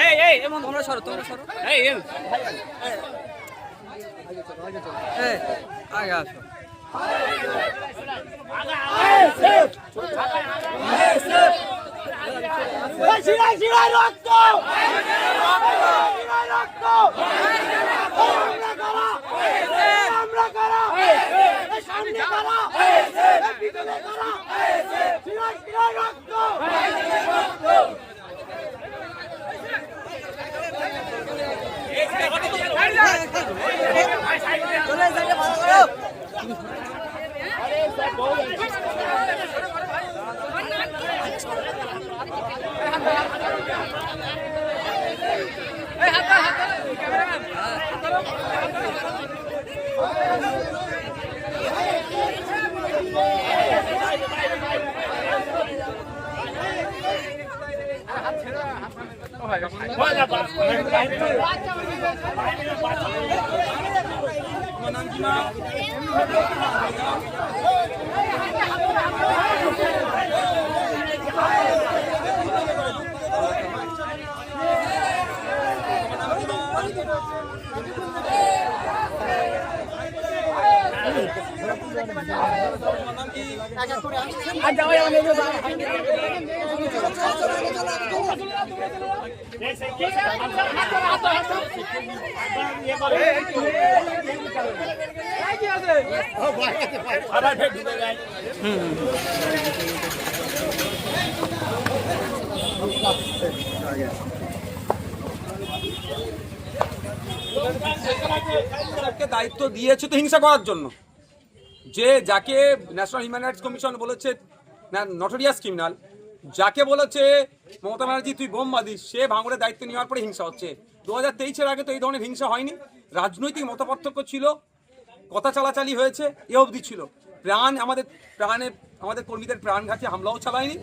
এই এই এমন তোমরা সরো তোমরা সরো এই এই আগে রক্ত রক্ত আমরা কারা আমরা কারা এই সামনে কারা পিছনে কারা শিরায় শিরায় রক্ত। তাকে দায়িত্ব দিয়েছে তো হিংসা করার জন্য। যে যাকে ন্যাশনাল হিউম্যান রাইটস কমিশন বলেছে নটোরিয়াস ক্রিমিনাল যাকে বলেছে, মমতা ব্যানার্জি, তুই বোম বাঁধিস, সে ভাঙড়ের দায়িত্ব নেওয়ার পরে হিংসা হচ্ছে। দু হাজার তেইশের আগে তো এই ধরনের হিংসা হয়নি। রাজনৈতিক মতপার্থক্য ছিল, কথা চালাচালি হয়েছে, এ অবধি ছিল। প্রাণ আমাদের প্রাণে, আমাদের কর্মীদের প্রাণঘাতী হামলাও চালায়নি,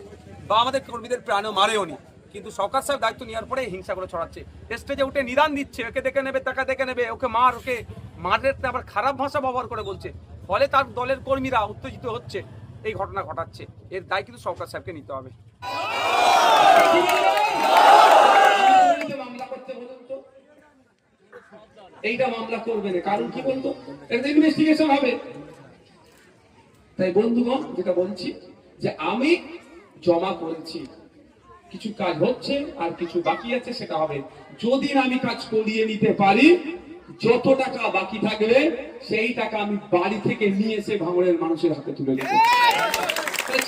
বা আমাদের কর্মীদের প্রাণও মারেও নি। কিন্তু সরকার সাহেব দায়িত্ব নেওয়ার পরে হিংসা করে ছড়াচ্ছে। স্টেজে উঠে নিদান দিচ্ছে, ওকে দেখে নেবে টাকা দেখে নেবে, ওকে মার, ওকে মারের আবার খারাপ ভাষা ব্যবহার করে বলছে। ফলে তার দলের কর্মীরা উত্তেজিত হচ্ছে, এই ঘটনা ঘটাচ্ছে। এর দায় কিন্তু সরকার সাহেবকে নিতে হবে। এইটা মামলা করবে না। কারণ কি বলতো? ইনভেস্টিগেশন হবে। তাই বন্ধুগণ, যেটা বলছি, যে আমি জমা করেছি। কিছু কাজ হচ্ছে আর কিছু বাকি আছে, সেটা হবে। যদি আমি কাজ করিয়ে নিতে পারি যত টাকা বাকি থাকবে, সেই টাকা আমি বাড়ি থেকে নিয়ে এসে ভাঙড়ের মানুষের হাতে তুলে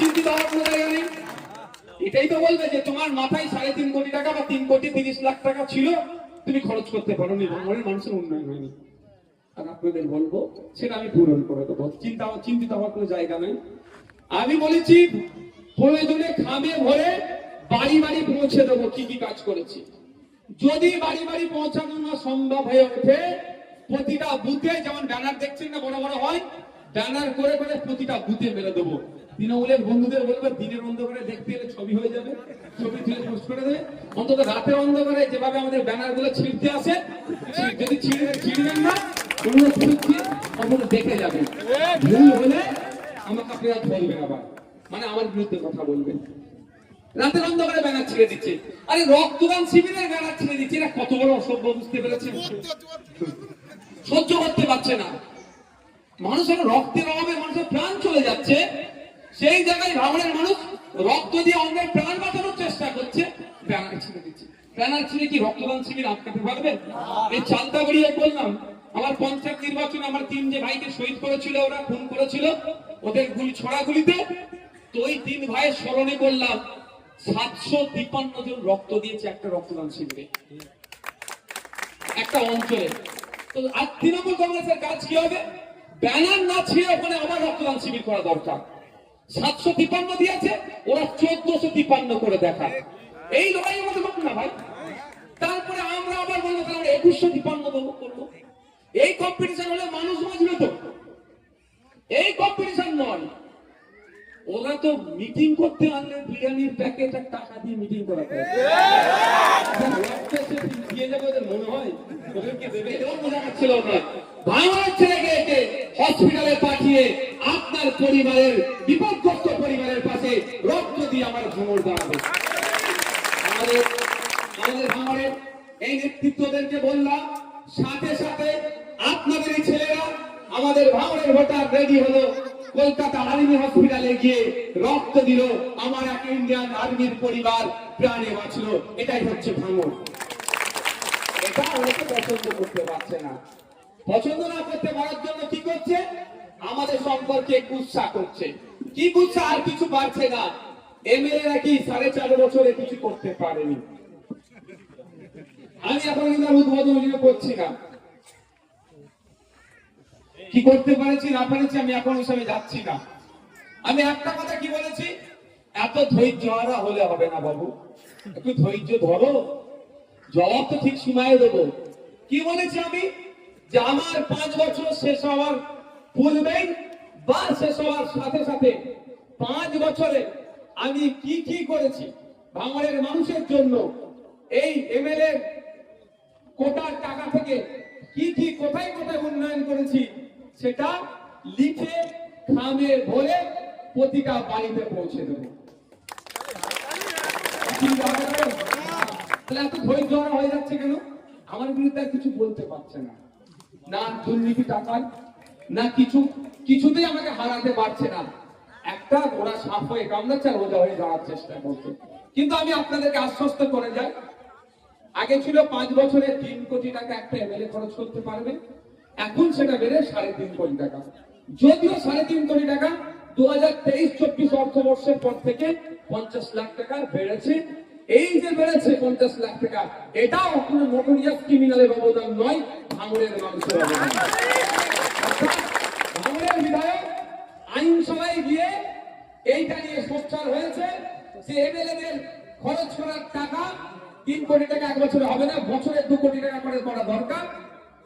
চিন্তিত এটাই তো বলবে যে তোমার মাথায় সাড়ে তিন কোটি টাকা বা তিন কোটি তিরিশ লাখ টাকা ছিল, তুমি খরচ করতে পারো নি ভাঙড়ের মানুষের উন্নয়ন হয়নি। আর আপনাদের বলব, সেটা আমি পূরণ করে দেবো। চিন্তা চিন্তিত হওয়ার কোনো জায়গা নেই। আমি বলেছি, প্রয়োজনে খামে ভরে বাড়ি বাড়ি পৌঁছে দেবো, কি কি কাজ করেছি। যদি বাড়ি বাড়ি পৌঁছানো সম্ভব হয়ে ওঠে, প্রতিটা বুথে যেমন ব্যানার দেখছেন না, বড় বড় হয়, ব্যানার করে করে প্রতিটা বুথে মেরে দেবো। তৃণমূলের বন্ধুদের বলবে, দিনের অন্ধকারে দেখতে এলে ছবি হয়ে যাবে, ছবি তুলে পোস্ট করে দেবে। অন্তত রাতের অন্ধকারে যেভাবে আমাদের ব্যানারগুলো ছিঁড়তে আসে যদি ছিঁড়ে ছিঁড়বেন না অনুরোধ করছি অন্তত দেখে যাবেন। ভুল হলে আমাকে আপনারা ধরবেন আবার। মানে আমার বিরুদ্ধে কথা বলবেন। রাতের অন্ধকারে ব্যানার ছেড়ে দিচ্ছে। আরে রক্তদান শিবিরের ব্যানার ছেড়ে দিচ্ছে। এরা কত বড় অসভ্য, বুঝতে পেরেছেন? সহ্য করতে পারছে না। মানুষের রক্তের অভাবে মানুষের প্রাণ চলে যাচ্ছে। সেই জায়গায় ভাঙনের মানুষ রক্ত দিয়ে অন্যের প্রাণ বাঁচানোর চেষ্টা করছে। ব্যানার ছেড়ে দিচ্ছে। ব্যানার ছিঁড়ে কি রক্তদান শিবির আটকাতে পারবে? এই চালতা গড়িয়ে বললাম, আমার পঞ্চায়েত নির্বাচনে আমার তিন যে ভাইকে শহীদ করেছিল, ওরা খুন করেছিল। ওদের গুলি ছড়া গুলিতে তো ওই তিন ভাইয়ের স্মরণে করলাম সাতশো তিপ্পান্ন জন রক্ত দিয়েছে একটা রক্তদান শিবিরে। একটা অঞ্চলে। তো আর তৃণমূল কংগ্রেসের কাজ কি হবে? ব্যানার না ওখানে আবার রক্তদান শিবির করা দরকার। সাতশো তিপ্পান্ন দিয়েছে, ওরা চোদ্দশো তিপ্পান্ন করে দেখায়। এই লড়াই আমাদের না ভাই। তারপরে আমরা আবার বলব, তাহলে একুশশো তিপ্পান্ন করব। এই কম্পিটিশন হলে মানুষ বাঁচবে তো এই কম্পিটিশন নয় ওরা তো মিটিং করতে আনলে বিরিয়ানির প্যাকেট আর টাকা দিয়ে মিটিং করাতে দিয়ে মনে হয় বাংলার ছেলেকে একে হসপিটালে পাঠিয়ে আপনার পরিবারের বিপদগ্রস্ত পরিবারের পাশে রক্ত দিয়ে আমার ভ্রমণ দাঁড়াবে আমাদের আমাদের ভাঙড়ের এই নেতৃত্বদেরকে বললাম, সাথে সাথে আপনাদের ছেলেরা আমাদের ভাঙড়ের ভোটার রেডি হলো। কলকাতা আর্মি হসপিটালে গিয়ে রক্ত দিল। আমার এক ইন্ডিয়ান আর্মির পরিবার প্রাণে বাঁচলো। এটাই হচ্ছে ভাঙড় এটা অনেকে পছন্দ করতে পারছে না। পছন্দ না করতে পারার জন্য কি করছে? আমাদের সম্পর্কে গুচ্ছা করছে। কি গুচ্ছা আর কিছু পারছে না। এমএলএ নাকি সাড়ে চার বছরে কিছু করতে পারেনি। আমি এখন কিন্তু উদ্বোধন করছি না। কি করতে পারেছি, না পেরেছি, আমি এখন হিসাবে যাচ্ছি না। আমি একটা কথা কি বলেছি? এত ধৈর্য হারা হলে হবে না বাবু। একটু ধৈর্য ধরো। জবাব তো ঠিক সময়ে দেবো। কি বলেছি আমি? যে আমার পাঁচ বছর শেষ হওয়ার পূর্বেই বা শেষ হওয়ার সাথে সাথে পাঁচ বছরে আমি কি কি করেছি ভাঙড়ের মানুষের জন্য, এই এমএলএ কোটার টাকা থেকে কি কি কোথায় কোথায় উন্নয়ন করেছি সেটা লিখে, খামে, ভরে প্রতিটা বাড়িতে পৌঁছে দেবো। এত ধৈর্য হয়ে যাচ্ছে কেন? আমার বিরুদ্ধে কিছু বলতে পারছে না। না দুর্নীতি টাকার, না কিছু, কিছুতেই আমাকে হারাতে পারছে না। একটা ওরা সাপ হয়ে কামড়াচ্ছে আর ওজা হয়ে যাওয়ার চেষ্টা করছে। কিন্তু আমি আপনাদেরকে আশ্বস্ত করে যাই, আগে ছিল পাঁচ বছরে তিন কোটি টাকা একটা এমএলএ খরচ করতে পারবে। এখন সেটা বেড়ে সাড়ে তিন কোটি টাকা। যদিও সাড়ে তিন কোটি টাকা দু হাজার তেইশ, চব্বিশ অর্থবর্ষের পর থেকে পঞ্চাশ লাখ টাকা বেড়েছে। এই যে বেড়েছে পঞ্চাশ লাখ টাকা, এটাও কোনো নোটোরিয়াস ক্রিমিনালের অবদান নয়, ভাঙড়ের মানুষের অবদান। ভাঙড়ের বিধায়ক আইনসভায় গিয়ে এইটা নিয়ে সোচ্চার হয়েছে যে এমএলএদের খরচ করার টাকা তিন কোটি টাকা এক বছরে হবে না, বছরে দু কোটি টাকা করে করা দরকার।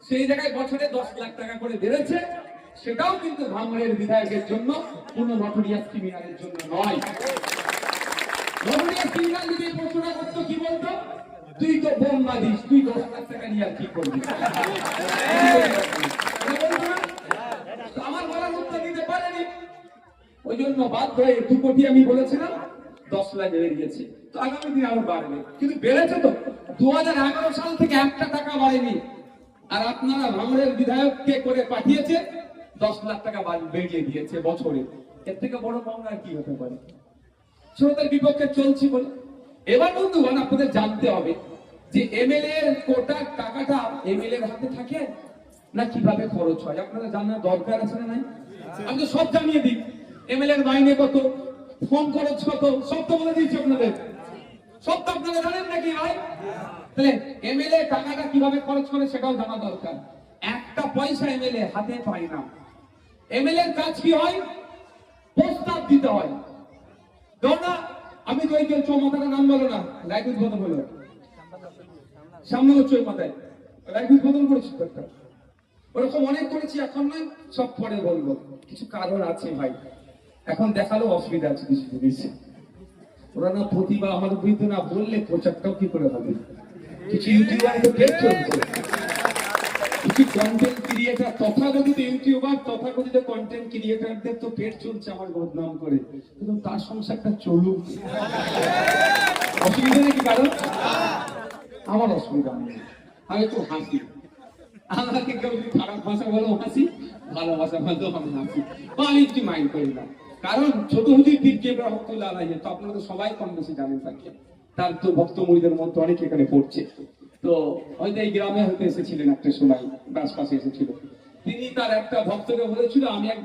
সেই জায়গায় বছরে দশ লাখ টাকা করে বেড়েছে। সেটাও কিন্তু ভাঙড়ের বিধায়কের জন্য কোন নটোরিয়াস ক্রিমিনালের জন্য নয়। নটোরিয়াস ক্রিমিনাল যদি প্রশ্নটা করতো, কি বলতো? তুই তো বোম বাঁধিস, তুই দশ লাখ টাকা নিয়ে আর কি করবি? আমার বলার উত্তর দিতে পারেনি। ওই জন্য বাধ্য হয়ে দু কোটি আমি বলেছিলাম, দশ লাখ বেড়ে বেরিয়েছে তো আগামী দিন আরও বাড়বে। কিন্তু বেড়েছে তো। দু হাজার এগারো সাল থেকে একটা টাকা বাড়েনি। আর আপনারা ভাঙড়ের বিধায়ককে করে পাঠিয়েছে, দশ লাখ টাকা বেরিয়ে দিয়েছে বছরে। এর থেকে বড় পাওনা কি হতে পারে? শ্রোতার বিপক্ষে চলছি বলে। এবার বন্ধুগণ, আপনাদের জানতে হবে যে এমএলএ এর কোটার টাকাটা এমএলএ এর হাতে থাকে না কীভাবে খরচ হয়? আপনারা জানার দরকার আছে না নাই? আমি তো সব জানিয়ে দিই। এমএলএ এর মাইনে কত? ফোন খরচ কত? সব তো বলে দিচ্ছি আপনাদের। সব তো আপনারা জানেন নাকি ভাই? তাহলে এমএলএ টাকাটা কীভাবে খরচ করে সেটাও জানা দরকার। একটা পয়সা এমএলএ হাতে পায় না। এমএলএ কাজ কি হয়? প্রস্তাব দিতে হয়। না, আমি তো ওই যে নাম বলো না লাইট উদ্বোধন হলো। সামনে হচ্ছে মাথায় লাইট উদ্বোধন করেছি একটা। ওরকম অনেক করেছি, এখন নয়, সব পরে বলব। কিছু কারণ আছে ভাই। এখন দেখাল অসুবিধা আছে, কিছু জিনিস। ওরা না প্রতিভা, আমার বিরুদ্ধে না, বললে প্রচারটাও কি করে হবে? কিছু ইউটিউবার তো পেট চলছে কিছু কন্টেন্ট ক্রিয়েটার তথাকথিত ইউটিউবার তথাকথিত কন্টেন্ট ক্রিয়েটারদের তো পেট চলছে আমার বদনাম করে। কিন্তু তার সংসারটা চলুক। অসুবিধা কারণ? আমার অসুবিধা নেই। আমি একটু হাসি। আমাকে কেউ খারাপ ভাষা বলো হাসি, ভালো ভাষা আমি হাসি। আমি একটু মাইন্ড করি না কারণ ছোট হুদির দিক যে রহমতুল্লাহ আলাইহি, তো আপনারা সবাই কম বেশি জানেন তাকে। তার তো ভক্ত মুড়িদের মধ্যে অনেক এখানে পড়ছে। তো হয়তো এই গ্রামে হয়তো এসেছিলেন একটা সময় আশপাশে এসেছিল। তিনি তার একটা ভক্তকে বলেছিল আমি এক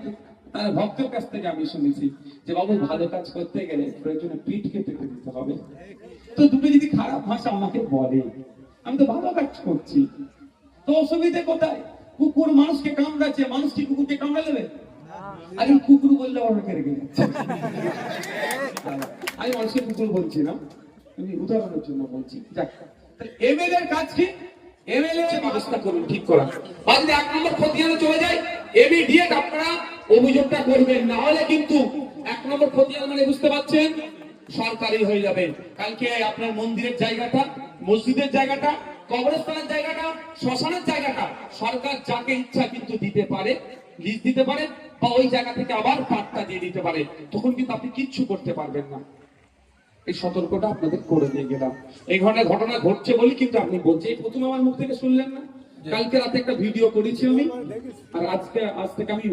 তার ভক্তের কাছ থেকে আমি শুনেছি যে বাবু ভালো কাজ করতে গেলে প্রয়োজনে পিঠকে পেতে দিতে হবে। তো তুমি যদি খারাপ ভাষা আমাকে বলে আমি তো ভালো কাজ করছি। তো অসুবিধে কোথায়? কুকুর মানুষকে কামড়াচ্ছে মানুষ কি কুকুরকে কামড়া দেবে? আরে কুকুর বললে অনেকে রেখে যাচ্ছে। আমি মানুষকে কুকুর বলছি না। আমি উদাহরণের জন্য বলছি। যাক। এমএলএ এর কাজ কি? এমএলএ ব্যবস্থা করুন ঠিক করা। যদি এক নম্বর খতিয়ানে চলে যায় এমিডিয়েট আপনারা অভিযোগটা করবেন। না হলে কিন্তু এক নম্বর খতিয়ান মানে বুঝতে পারছেন সরকারি হয়ে যাবে। কালকে আপনার মন্দিরের জায়গাটা মসজিদের জায়গাটা কবরস্থানের জায়গাটা শ্মশানের জায়গাটা সরকার যাকে ইচ্ছা কিন্তু দিতে পারে লিজ দিতে পারে বা ওই জায়গা থেকে আবার পাট্টা দিয়ে দিতে পারে। তখন কিন্তু আপনি কিচ্ছু করতে পারবেন না। এই সতর্কটা আপনাদের করে দিয়ে গেলাম। এই ধরনের ঘটনা ঘটছে বলে কিন্তু আপনি বলছেন এই প্রথম আমার মুখ থেকে শুনলেন না। কালকে রাতে একটা ভিডিও করেছি আমি আর আজকে আজ থেকে আমি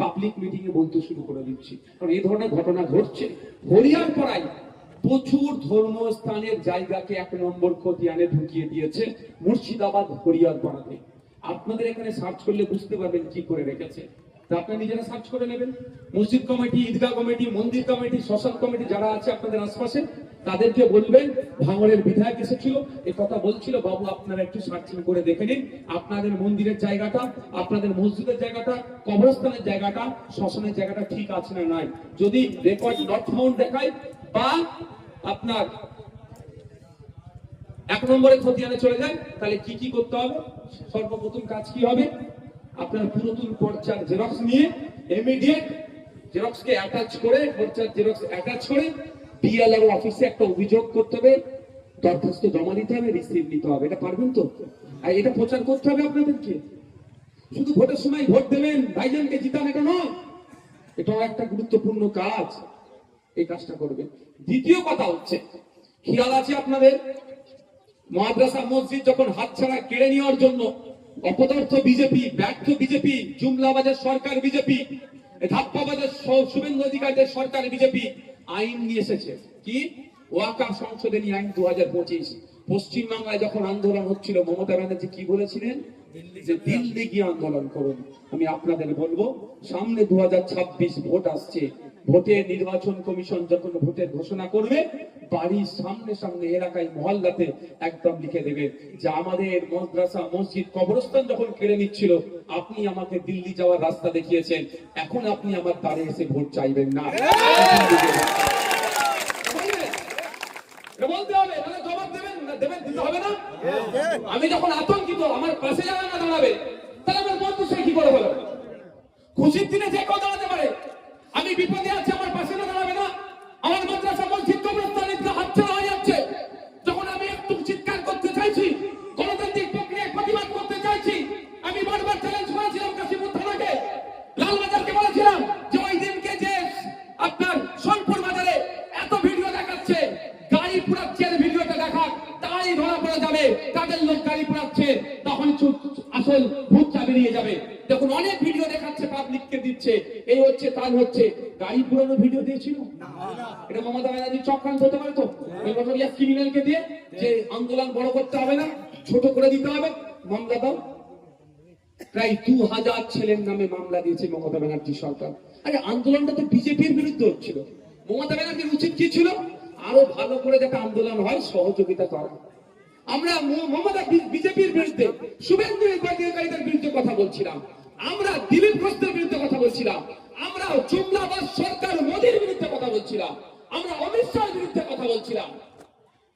পাবলিক মিটিং এ বলতে শুরু করে দিচ্ছি। কারণ এই ধরনের ঘটনা ঘটছে। হরিয়ার পড়াই প্রচুর ধর্মস্থানের জায়গাকে এক নম্বর খতিয়ানে ঢুকিয়ে দিয়েছে মুর্শিদাবাদ হরিয়ার পাড়াতে আপনাদের এখানে সার্চ করলে বুঝতে পারবেন কি করে রেখেছে। তা আপনারা নিজেরা সার্চ করে নেবেন। মসজিদ কমিটি, ঈদগাহ কমিটি, মন্দির কমিটি, শ্মশান কমিটি যারা আছে আপনাদের আশপাশে, তাদেরকে বলবেন, ভাঙড়ের বিধায়ক এসেছিল এই কথা বলছিল, বাবু আপনারা একটু সার্চিং করে দেখে নিন। আপনাদের মন্দিরের জায়গাটা, আপনাদের মসজিদের জায়গাটা, কবরস্থানের জায়গাটা, শ্মশানের জায়গাটা ঠিক আছে না নাই? যদি রেকর্ড নট ফাউন্ড দেখায়, বা আপনার এক নম্বরে খতিয়ানে চলে যায়, তাহলে কি কি করতে হবে? সর্বপ্রথম কাজ কি হবে? আপনার পুরাতন পর্চার জেরক্স নিয়ে ইমিডিয়েট জেরক্সকে অ্যাটাচ করে, পর্চার জেরক্স অ্যাটাচ করে বিএলআর অফিসে একটা অভিযোগ করতে হবে, দরখাস্ত জমা দিতে হবে রিসিভ নিতে হবে। এটা পারবেন তো? আর এটা প্রচার করতে হবে আপনাদেরকে। শুধু ভোটের সময় ভোট দেবেন, ভাইজানকে জিতান এটা নয়। এটাও একটা গুরুত্বপূর্ণ কাজ। এই কাজটা করবেন। দ্বিতীয় কথা হচ্ছে, খেয়াল আছে আপনাদের? মাদ্রাসা মসজিদ যখন হাতছাড়া কেড়ে নেওয়ার জন্য অপদার্থ বিজেপি ব্যর্থ বিজেপি জুমলাবাজের সরকার বিজেপি ধাপ্পাবাজের শুভেন্দু অধিকারীদের সরকার বিজেপি আইন নিয়ে এসেছে। কি? ওয়াকা সংশোধনী আইন দু হাজার পঁচিশ। পশ্চিমবাংলায় যখন আন্দোলন হচ্ছিল মমতা ব্যানার্জি কি বলেছিলেন? যে দিল্লি গিয়ে আন্দোলন করুন। আমি আপনাদের বলব সামনে দু হাজার ছাব্বিশ ভোট আসছে। ভোটে নির্বাচন কমিশন যখন ভোটের ঘোষণা করবে, বাড়ির সামনে সামনে এলাকায় মহল্লাতে একদম লিখে দেবে যে আমাদের মাদ্রাসা, মসজিদ কবরস্থান যখন কেড়ে নিচ্ছিল, আপনি আমাকে দিল্লি যাওয়ার রাস্তা দেখিয়েছেন। এখন আপনি আমার দ্বারে এসে ভোট চাইবেন না। আমি যখন আতঙ্কিত, আমার পাশে যাবে না দাঁড়াবে তাহলে আমার বন্ধু সে কি করে হলো? খুশির দিনে যে কেউ দাঁড়াতে পারে আমি বিপদে আছি আমার পাশে না দাঁড়াবে না আমার মাদ্রাসা মসজিদ কবরস্থান ঈদগাহ হাতছাড়া হয়ে যাচ্ছে যখন আমি একটু চিৎকার করতে চাইছি গণতান্ত্রিক প্রক্রিয়ায় প্রতিবাদ করতে চাইছি আমি বারবার চ্যালেঞ্জ করেছিলাম কাশীপুর থানাকে লালবাজারকে বলেছিলাম যে ওই দিনকে যে আপনার সোনপুর বাজারে এত ভিডিও দেখাচ্ছে গাড়ি পুরাচ্ছে এর ভিডিওটা দেখা তাই ধরা পড়ে যাবে কাদের লোক গাড়ি পুরাচ্ছে তখন চুপ আসল ভূতটা বেরিয়ে যাবে দেখুন অনেক ভিডিও দেখাচ্ছে পাবলিককে দিচ্ছে এই হচ্ছে। গাড়ি পুরানো ভিডিও দিয়েছিল? এটা মমতা ব্যানার্জি চক্রান্ত হতে পারে তো? ওই নটোরিয়াস ক্রিমিনালকে দিয়ে যে আন্দোলন বড় করতে হবে না ছোট করে দিতে হবে। মামলা দাও। প্রায় দু হাজার ছেলের নামে মামলা দিয়েছে মমতা ব্যানার্জি সরকার। আরে আন্দোলনটা তো বিজেপির বিরুদ্ধে হচ্ছিল। মমতা ব্যানার্জির উচিত কি ছিল? আরও ভালো করে যাতে আন্দোলন হয় সহযোগিতা করা। আমরা মমতা বিজেপির বিরুদ্ধে শুভেন্দু অধিকারীদের বিরুদ্ধে কথা বলছিলাম। আমরা দিলীপ ঘোষের বিরুদ্ধে কথা বলছিলাম। আমরা জুমলাবাদ সরকার মোদীর বিরুদ্ধে কথা বলছিলাম। আমরা অমিত শাহের বিরুদ্ধে কথা বলছিলাম।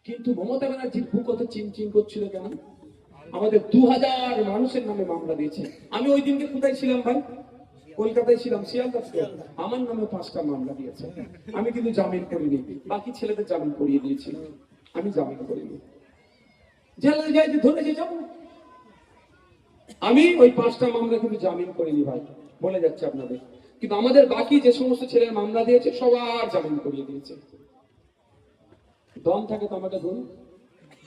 কিন্তু মমতা ব্যানার্জির বুক অত চিনচিন করছিল কেন? আমাদের দু হাজার মানুষের নামে মামলা দিয়েছে। আমি ওই দিনকে কোথায় ছিলাম ভাই? কলকাতায় ছিলাম শিয়ালদাস আমার নামে পাঁচটা মামলা দিয়েছে। আমি কিন্তু জামিন করিনি। বাকি ছেলেদের জামিন করিয়ে দিয়েছিল আমি জামিন করিনি। জেলে যাই যে ধরে যাব আমি ওই পাঁচটা মামলা কিন্তু জামিন করিনি ভাই। বলে যাচ্ছে আপনাদের। কিন্তু আমাদের বাকি যে সমস্ত ছেলের মামলা দিয়েছে সবার জামিন করিয়ে দিয়েছে দম থাকে তো আমাকে ধরুন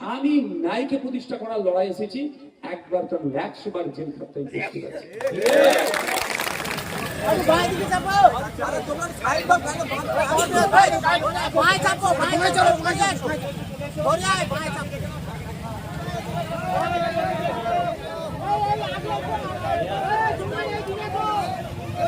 আমি ন্যায়কে প্রতিষ্ঠা করার লড়াই এসেছি একবার কেন একশো বার জেল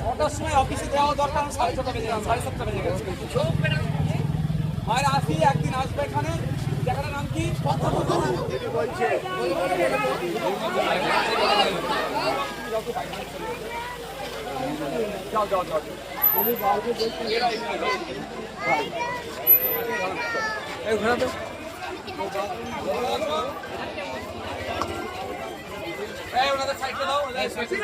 ছটার সময় অফিসে দেওয়া দরকার সাড়ে ছটা বেজে গেছে সাড়ে সাতটা বেজে গেছে মায়ের আসি একদিন আসবে এখানে জায়গাটার নাম কি যাও যাও যাও। এই সাইডে দাও ওনাদের সাইডে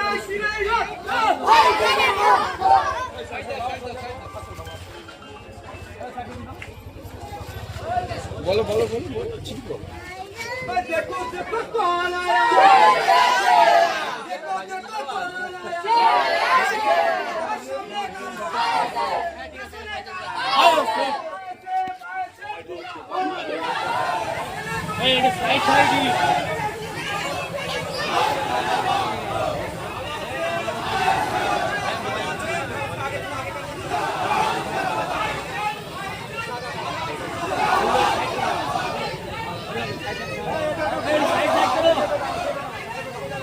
বলো বলো বলো দেখো দেখো Hey, it is right side.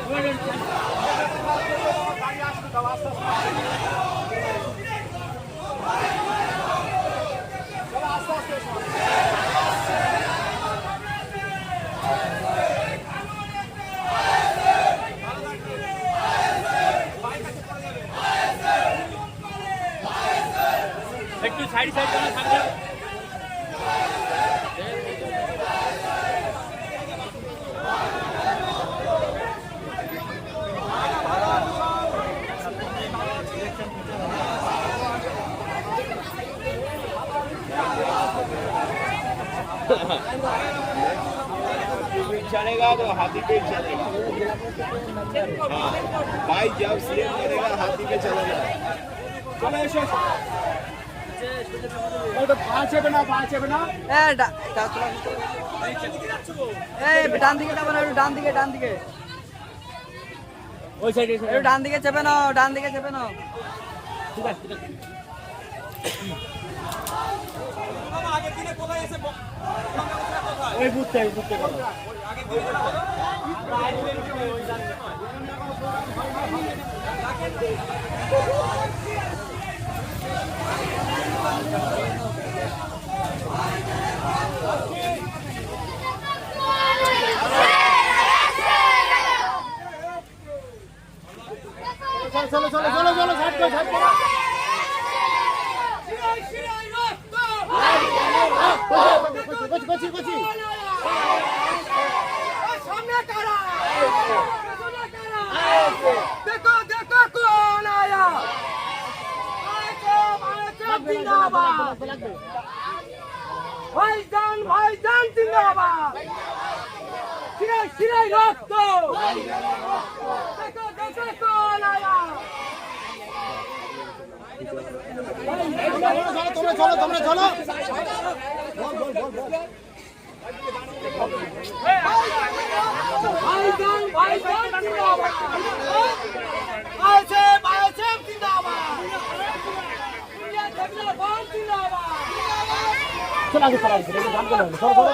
Thank you. একটু সাইড সাইড করে থাকবে। चलेगा तो हाथी पे चलेगा हाँ भाई जब सीएम करेगा हाथी पे चलेगा এ ডা- ডা- তোলা- এই ডান দিকে যাবো না একটু ডান দিকে ডান দিকে ওই সাইডে একটু ডান দিকে চেপে নাও ডান দিকে চেপে নাও বাবা, আগের দিনে কোথায় এসে ব- ওই বুঝতে পারো কথা চলো তোমরা চলো তোমরা চলো চলো আগে চলো আগে ধান করো চলো চলো।